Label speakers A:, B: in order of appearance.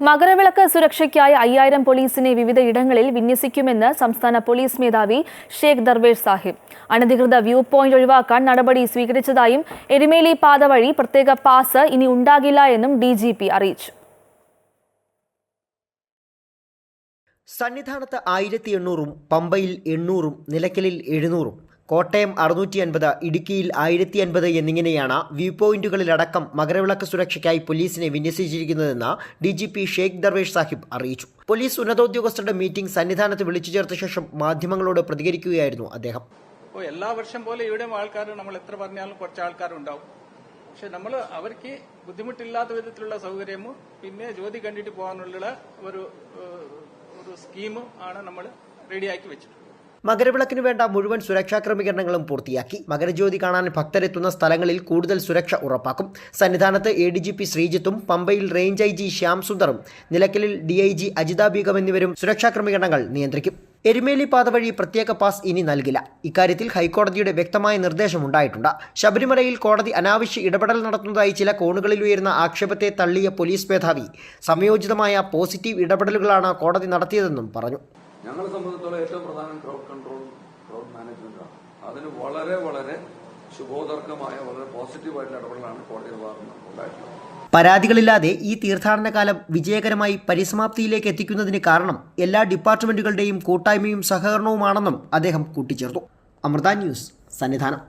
A: മകരവിളക്ക് സുരക്ഷയ്ക്കായി അയ്യായിരം പോലീസിനെ വിവിധ ഇടങ്ങളിൽ വിന്യസിക്കുമെന്ന് സംസ്ഥാന പോലീസ് മേധാവി ഷേഖ് ദർവേഷ് സാഹിബ്. അനധികൃത വ്യൂ പോയിന്റ് ഒഴിവാക്കാൻ നടപടി സ്വീകരിച്ചതായും എരുമേലി പാത വഴി പ്രത്യേക പാസ് ഇനി ഉണ്ടാകില്ല എന്നും ഡി അറിയിച്ചു.
B: സന്നിധാനത്ത് ആയിരത്തി എണ്ണൂറും പമ്പയിൽ എണ്ണൂറും നിലയ്ക്കലിൽ എഴുന്നൂറും. കോട്ടയം അറുന്നൂറ്റി അൻപത് ഇടുക്കിയിൽ ആയിരത്തി അൻപത് എന്നിങ്ങനെയാണ് വ്യൂ പോയിന്റുകളിലടക്കം മകരവിളക്ക് സുരക്ഷയ്ക്കായി പോലീസിനെ വിന്യസിച്ചിരിക്കുന്നതെന്ന് D G P Sheikh Darvesh Sahib അറിയിച്ചു. പോലീസ് ഉന്നതോദ്യോഗസ്ഥരുടെ മീറ്റിംഗ് സന്നിധാനത്ത് വിളിച്ചു ചേർത്ത ശേഷം മാധ്യമങ്ങളോട് പ്രതികരിക്കുകയായിരുന്നു അദ്ദേഹം.
C: എല്ലാ വർഷം പോലെ ഇവിടെ ആൾക്കാർ നമ്മൾ എത്ര പറഞ്ഞാലും കുറച്ച് ആൾക്കാരുണ്ടാവും. പക്ഷെ നമ്മൾ അവർക്ക് ബുദ്ധിമുട്ടില്ലാത്ത വിധത്തിലുള്ള സൗകര്യവും പിന്നെ ജ്യോതി കണ്ടിട്ട് പോകാനുള്ള ഒരു ഒരു സ്കീമും ആണ് നമ്മൾ റെഡിയാക്കി വെച്ചിട്ടുള്ളത്.
B: മകരവിളക്കിനു വേണ്ട മുഴുവൻ സുരക്ഷാ ക്രമീകരണങ്ങളും പൂർത്തിയാക്കി. മകരജ്യോതി കാണാൻ ഭക്തരെത്തുന്ന സ്ഥലങ്ങളിൽ കൂടുതൽ സുരക്ഷ ഉറപ്പാക്കും. സന്നിധാനത്ത് എ ഡി ജി പി ശ്രീജിത്തും പമ്പയിൽ റേഞ്ച് ഐ ജി ശ്യാം സുന്ദറും നിലയ്ക്കലിൽ D I G Ajitha Begum എന്നിവരും സുരക്ഷാ ക്രമീകരണങ്ങൾ നിയന്ത്രിക്കും. എരുമേലി പാത വഴി പ്രത്യേക പാസ് ഇനി നൽകില്ല. ഇക്കാര്യത്തിൽ ഹൈക്കോടതിയുടെ വ്യക്തമായ നിർദ്ദേശമുണ്ടായിട്ടുണ്ട്. ശബരിമലയിൽ കോടതി അനാവശ്യ ഇടപെടൽ നടത്തുന്നതായി ചില കോണുകളിൽ ഉയരുന്ന ആക്ഷേപത്തെ തള്ളിയ പോലീസ് മേധാവി. സംയോജിതമായ പോസിറ്റീവ് ഇടപെടലുകളാണ് കോടതി നടത്തിയതെന്നും പറഞ്ഞു.
D: ഞങ്ങളെ സംബന്ധിച്ചിടത്തോളം ഏറ്റവും പ്രധാനം ക്രൗഡ് കൺട്രോൾ ക്രൗഡ് മാനേജ്മെന്റാണ് അതിന് വളരെ വളരെ ശുഭോദർക്കമായ വളരെ പോസിറ്റീവായിട്ടുള്ള ഇടപെടലാണ് കോടതിയുടെ ഭാഗത്ത് നിന്ന് ഉണ്ടായിട്ടുള്ളത്.
B: പരാതികളില്ലാതെ ഈ തീർത്ഥാടന കാലം വിജയകരമായി പരിസമാപ്തിയിലേക്ക് എത്തിക്കുന്നതിന് കാരണം എല്ലാ ഡിപ്പാർട്ട്മെന്റുകളുടെയും കൂട്ടായ്മയും സഹകരണവുമാണെന്നും അദ്ദേഹം കൂട്ടിച്ചേർത്തു. അമൃത ന്യൂസ് സന്നിധാനം.